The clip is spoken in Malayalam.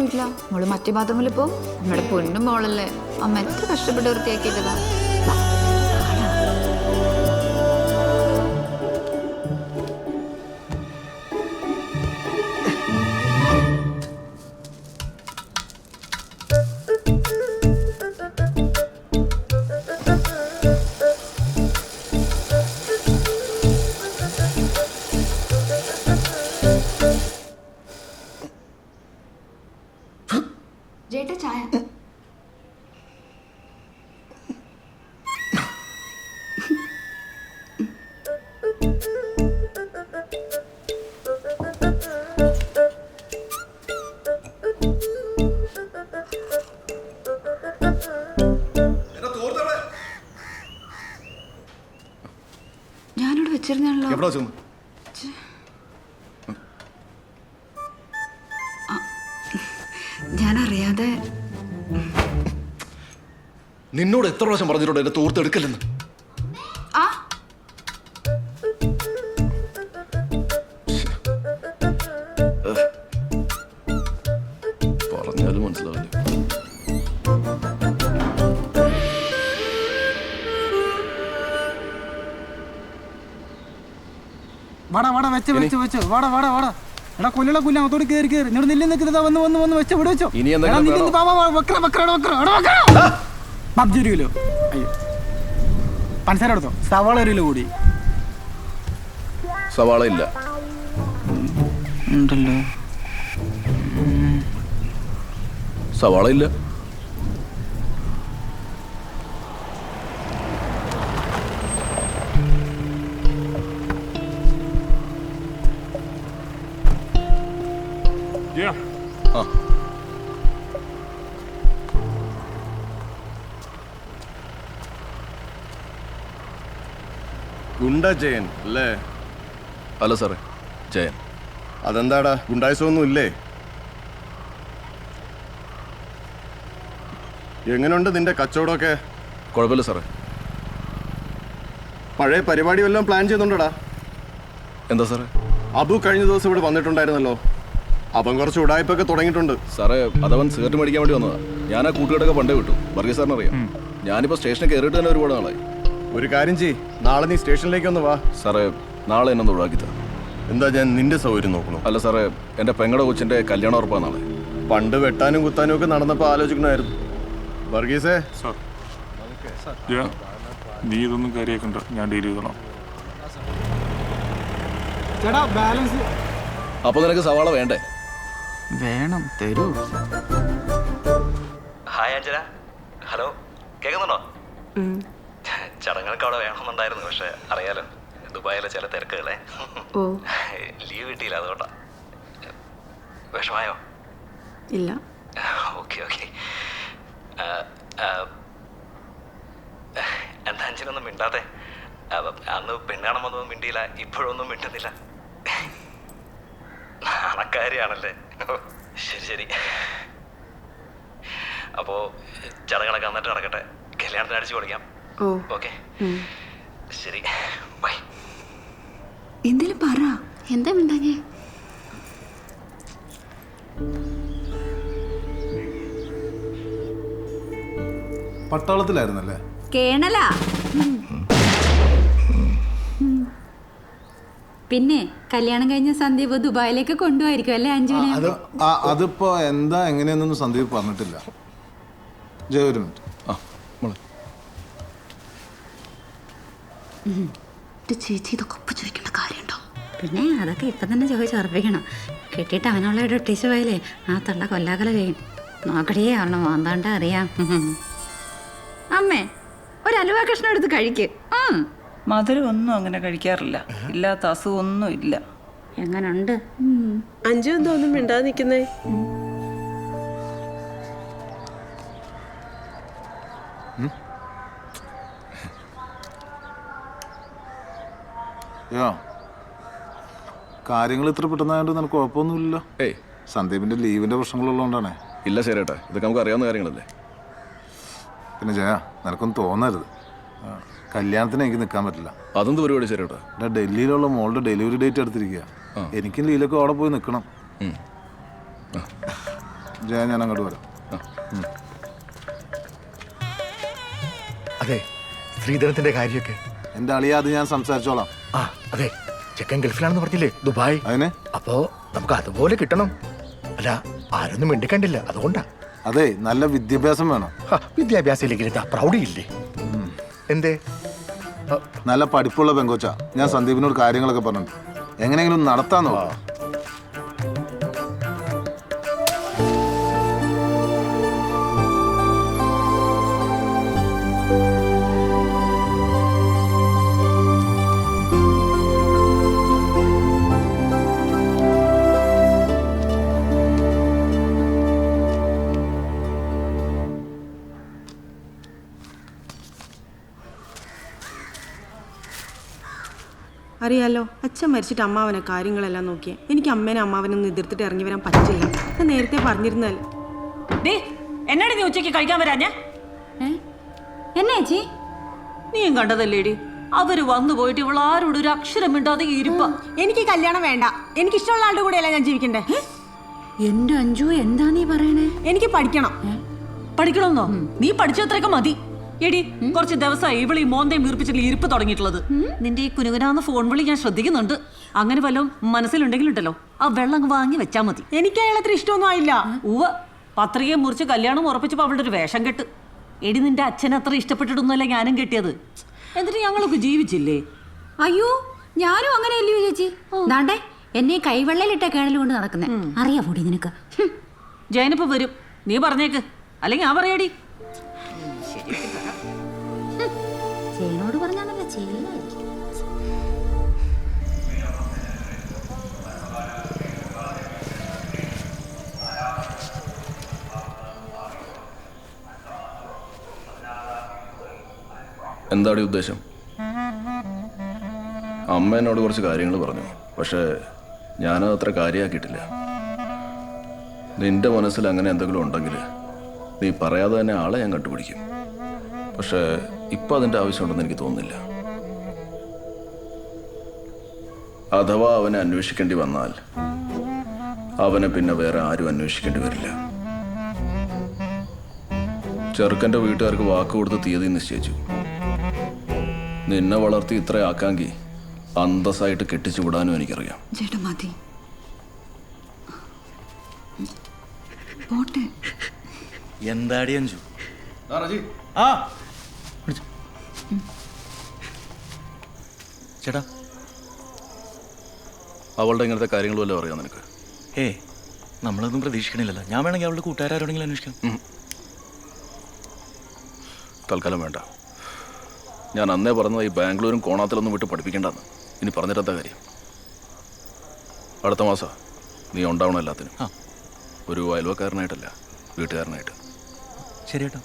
പോയിട്ടില്ല. മോൾ മറ്റേ ബാത്റൂമിൽ പോ. നമ്മുടെ പൊന്നും മോളല്ലേ. അമ്മ എത്ര കഷ്ടപ്പെട്ട് വൃത്തിയാക്കിയിട്ടതാ. എവിടെ വെച്ചു ഞാൻ അറിയാതെ നിന്നോട് എത്ര പ്രാവശ്യം പറഞ്ഞിട്ടുണ്ട് എന്റെ തോർത്ത് എടുക്കല്ലെന്ന് വെച്ച് വെച്ച് വെച്ച്. വാടാ വാടാ വാടാ. എടാ കൊല്ലുള്ള കുല്ല അങ്ങോട്ട് കയറി കയറി എന്നോട് നില്ല് നിൽക്കുന്നത് വന്ന് വന്ന് വന്ന് വെച്ച് ഇവിടെ വെച്ചോ ഇനി. പബ്ജി ഒരു കിലോ. അയ്യോ. പഞ്ചസാര എടുത്തോ? സവാള ഒരു കിലോ കൂടി. സവാള ഇല്ല. ഉണ്ടല്ലോ. സവാള ഇല്ല. ഗുണ്ട ജയൻ അല്ലേ? അല്ല സാറേ ജയൻ. അതെന്താടാ? ഗുണ്ടായസൊന്നും ഇല്ലേ എങ്ങനെയുണ്ട് നിന്റെ കച്ചവടമൊക്കെ? കുഴപ്പമില്ല സാറേ. പഴയ പരിപാടി വല്ലതും പ്ലാൻ ചെയ്യുന്നുണ്ടടാ എന്താ സാറേ? അബു കഴിഞ്ഞ ദിവസം ഇവിടെ വന്നിട്ടുണ്ടായിരുന്നല്ലോ. അവൻ കുറച്ച് ഉടായ്പൊക്കെ തുടങ്ങിയിട്ടുണ്ട്. സാറേ അതവൻ സിഗരറ്റ് മേടിക്കാൻ വേണ്ടി വന്നതാ. ഞാൻ ആ കൂട്ടുകാരൊക്കെ പണ്ടേ വിട്ടു. വർഗീസ് സാറിനറിയാം. ഞാനിപ്പോൾ ഞാനിപ്പോ സ്റ്റേഷനിൽ കയറിയിട്ട് തന്നെ ഒരുപാട് നാളായി. ഒരു കാര്യം ചെയ് നാളെ നീ സ്റ്റേഷനിലേക്ക് ഒന്ന് വാ. സാറേ നാളെ എന്നൊന്ന് ഒഴിവാക്കി തരാം. എന്താ ഞാൻ നിന്റെ സൗകര്യം നോക്കണു? അല്ല സാറേ എന്റെ പെങ്ങളുടെ കൊച്ചിന്റെ കല്യാണം ഉറപ്പാ നാളെ. പണ്ട് വെട്ടാനും കുത്താനും ഒക്കെ നടന്നപ്പോൾ ആലോചിക്കണമായിരുന്നു. വർഗീസേ? സാർ. നീ ഇതൊന്നും കാര്യമാക്കണ്ട ഞാൻ ഡീൽ ചെയ്തോളാം. ചേട്ടാ ബാലൻസ് അപ്പൊ നിനക്ക് സവാള വേണ്ടേ? വേണം തരൂ. ഹായ് അഞ്ജന ഹലോ കേൾക്കുന്നുണ്ടോ? ചടങ്ങുകൾക്ക് അവിടെ വേണമെന്നുണ്ടായിരുന്നു. പക്ഷെ അറിയാലോ ദുബായിലെ ചില തിരക്കുകളെ. ഓ. ലീവ് കിട്ടിയില്ല അതുകൊണ്ടാ. വിഷമായോ? ഇല്ല. Okay okay. എന്താ അഞ്ചിനൊന്നും മിണ്ടാത്തെ? അന്ന് പെണ്ണാണം വന്നതും മിണ്ടിയില്ല ഇപ്പോഴൊന്നും മിണ്ടുന്നില്ല. നാണക്കാരിയാണല്ലേ. ശരി ശരി. അപ്പോൾ ചടങ്ങുകളൊക്കെ വന്നിട്ട് നടക്കട്ടെ. കല്യാണത്തിന് അടിച്ചു പൊളിക്കാം. ഓക്കെ. ശരി. ബൈ. എന്തേലും പറ. എന്താ മിണ്ടാഞ്ഞേ? പട്ടാളത്തിലായിരുന്നല്ലേ? കേണലാ. പിന്നെ കല്യാണം കഴിഞ്ഞ സന്ദീപ് ദുബായിലേക്ക് കൊണ്ടുപോയിരിക്കും അല്ലേ അഞ്ജുവിനെ? അതിപ്പോ എന്താ എങ്ങനെയെന്നൊന്നും സന്ദീപ് പറഞ്ഞിട്ടില്ല. ജയ ഒരു മിനിറ്റ് ആ മോളെ ചേച്ചി ഇതൊക്കെ ഒപ്പ് ചോദിക്കേണ്ട കാര്യമുണ്ടോ? പിന്നെ അതൊക്കെ ഇപ്പം തന്നെ ചോദിച്ച് ഉറപ്പിക്കണം. കെട്ടിയിട്ട് അവനുള്ള ഒട്ടിച്ചു പോയാലേ ആ തള്ള കൊല്ലാകല ചെയ്യും. നോക്കടിയേ അവളെ മോന്താണ്ട അറിയാം. അമ്മേ ഒരു അലുവ കഷ്ണം എടുത്ത് കഴിക്ക്. മധുരം ഒന്നും അങ്ങനെ കഴിക്കാറില്ല. ഇല്ലാത്ത അസുഖമൊന്നും ഇല്ല. എങ്ങനുണ്ട്? അഞ്ചു തോന്നും ഒന്നും മിണ്ടാതെ നിൽക്കുന്നേ? യോ. കാര്യങ്ങൾ ഇത്ര പെട്ടെന്നായോണ്ട് നിനക്ക് കുഴപ്പമൊന്നുമില്ലല്ലോ. ഏയ്. സന്ദീപിന്റെ ലീവിന്റെ പ്രശ്നങ്ങളുള്ളതുകൊണ്ടാണേ ഇല്ല ശരിയേട്ടാ ഇതൊക്കെ നമുക്ക് അറിയാവുന്ന കാര്യങ്ങളല്ലേ? പിന്നെ ജയ നിനക്കൊന്നും തോന്നരുത്. ആ, കല്യാണത്തിന് എനിക്ക് നിൽക്കാൻ പറ്റില്ല. അതെന്ത് പരിപാടി ശരിയേട്ടാ എടാ ഡൽഹിയിലുള്ള മോളുടെ ഡെലിവറി ഡേറ്റ് എടുത്തിരിക്കുക എനിക്കും ലീലൊക്കെ അവിടെ പോയി നിൽക്കണം ജയ ഞാൻ അങ്ങോട്ട് വരാം അതെ ശ്രീധരത്തിന്റെ കാര്യമൊക്കെ. എന്റെ അളിയാതെ ഞാൻ സംസാരിച്ചോളാം. ആ അതെ. ചെക്കൻ ഗൾഫിലാണെന്ന് പറഞ്ഞില്ലേ? ദുബായ്. അതിന്? അപ്പോ നമുക്ക് അതുപോലെ കിട്ടണം. അല്ല ആരൊന്നും മിണ്ടിക്കണ്ടില്ല. അതുകൊണ്ടാ. അതെ നല്ല വിദ്യാഭ്യാസം വേണം. ഹ, വിദ്യാഭ്യാസം ഇല്ലെങ്കിൽ എന്താ പ്രൗഢിയില്ലേ? എന്തേ? നല്ല പഠിപ്പുള്ള പെങ്കോച്ച. ഞാൻ സന്ദീപിനോട് കാര്യങ്ങളൊക്കെ പറഞ്ഞു എങ്ങനെയെങ്കിലും നടത്താൻ നോക്കാം അറിയാലോ അച്ഛൻ മരിച്ചിട്ട് അമ്മാവനെ കാര്യങ്ങളെല്ലാം നോക്കിയേ. എനിക്ക് അമ്മേനെ അമ്മാവനൊന്നും എതിർത്തിട്ട് ഇറങ്ങി വരാൻ പറ്റില്ല. ഞാൻ നേരത്തെ പറഞ്ഞിരുന്നല്ലോ ഡേ എന്നാടി നീ ഉച്ചയ്ക്ക് കഴിക്കാൻ വരാഞ്ഞ എന്നാ ചേച്ചി? നീയും കണ്ടതല്ലേടി അവർ വന്നു പോയിട്ട് ഇവൾ ആരോട് ഒരു അക്ഷരം മിണ്ടാതെ ഇരുപ്പ. എനിക്ക് കല്യാണം വേണ്ട. എനിക്ക് ഇഷ്ടമുള്ള ആളുടെ കൂടെയല്ല ഞാൻ ജീവിക്കണ്ടേ? എന്റെ അഞ്ജു എന്താ നീ പറയണേ? എനിക്ക് പഠിക്കണം. പഠിക്കണമെന്നോ? നീ പഠിച്ചത്രയൊക്കെ മതി. എടി കുറച്ച് ദിവസമായി ഇവളീ മോന്തയും വീർപ്പിച്ചിട്ട് ഇരിപ്പ് തുടങ്ങിയിട്ടുള്ളത്. നിന്റെ ഈ കുനുകുനാന്ന് ഫോൺ വിളി ഞാൻ ശ്രദ്ധിക്കുന്നുണ്ട്. അങ്ങനെ വല്ലതും മനസ്സിലുണ്ടെങ്കിലുണ്ടല്ലോ ആ വെള്ളം അങ്ങ് വാങ്ങി വെച്ചാൽ മതി. എനിക്ക് അത്ര ഇഷ്ടമൊന്നും ആയില്ല. ഉവ പത്രികയെ മുറിച്ച് കല്യാണം ഉറപ്പിച്ചപ്പോൾ അവളുടെ ഒരു വേഷം കെട്ട്. എടി നിന്റെ അച്ഛൻ അത്ര ഇഷ്ടപ്പെട്ടിട്ടൊന്നുമല്ല ഞാനും കെട്ടിയത്. എന്നിട്ട് ഞങ്ങളൊക്കെ ജീവിച്ചില്ലേ? അയ്യോ ഞാനും അങ്ങനെയല്ലയോ ചേച്ചി? ദാണ്ടേ എന്നെ കൈവെള്ളയിലിട്ട കേണൽ കൊണ്ട് നടക്കുന്നേ. അറിയാ പൊടി നിനക്ക്? ജയനപ്പ ജയനിപ്പോ വരും. നീ പറഞ്ഞേക്ക്. അല്ലെങ്കിൽ ആ പറയടി. എന്താണ് ഉദ്ദേശം? അമ്മ എന്നോട് കുറച്ച് കാര്യങ്ങൾ പറഞ്ഞു. പക്ഷേ ഞാനത് അത്ര കാര്യമാക്കിയിട്ടില്ല നിന്റെ മനസ്സിൽ അങ്ങനെ എന്തെങ്കിലും ഉണ്ടെങ്കിൽ നീ പറയാതെ തന്നെ ആളെ ഞാൻ കണ്ടുപിടിക്കും. പക്ഷേ ഇപ്പം അതിന്റെ ആവശ്യമുണ്ടെന്ന് എനിക്ക് തോന്നുന്നില്ല. അഥവാ അവനെ അന്വേഷിക്കേണ്ടി വന്നാൽ അവനെ പിന്നെ വേറെ ആരും അന്വേഷിക്കേണ്ടി വരില്ല. ചെറുക്കന്റെ വീട്ടുകാർക്ക് വാക്ക് കൊടുത്ത് തീയതി നിശ്ചയിച്ചു. നിന്നെ വളർത്തി ഇത്രയാക്കാങ്കി അന്തസ്സായിട്ട് കെട്ടിച്ചു വിടാനും എനിക്കറിയാം. ചേട്ടാ മതി. പോട്ടെ. എന്താടി അഞ്ചു ചേട്ടാ. അവളുടെ ഇങ്ങനത്തെ കാര്യങ്ങൾ വല്ലതും അറിയാം നിനക്ക്? ഏ നമ്മളൊന്നും പ്രതീക്ഷിക്കണില്ലല്ലോ. ഞാൻ വേണമെങ്കിൽ അവളുടെ കൂട്ടുകാരോടെങ്കിലും അന്വേഷിക്കാം. തൽക്കാലം വേണ്ട. ഞാൻ അന്നേ പറഞ്ഞത് ഈ ബാംഗ്ലൂരും കോണാത്തിലൊന്നും വിട്ട് പഠിപ്പിക്കേണ്ടെന്ന്. ഇനി പറഞ്ഞിട്ടെന്താ കാര്യം? അടുത്ത മാസം. നീ ഉണ്ടാവണം എല്ലാത്തിനും. ഒരു അയൽവക്കാരനായിട്ടല്ല വീട്ടുകാരനായിട്ട്. ശരി കേട്ടോ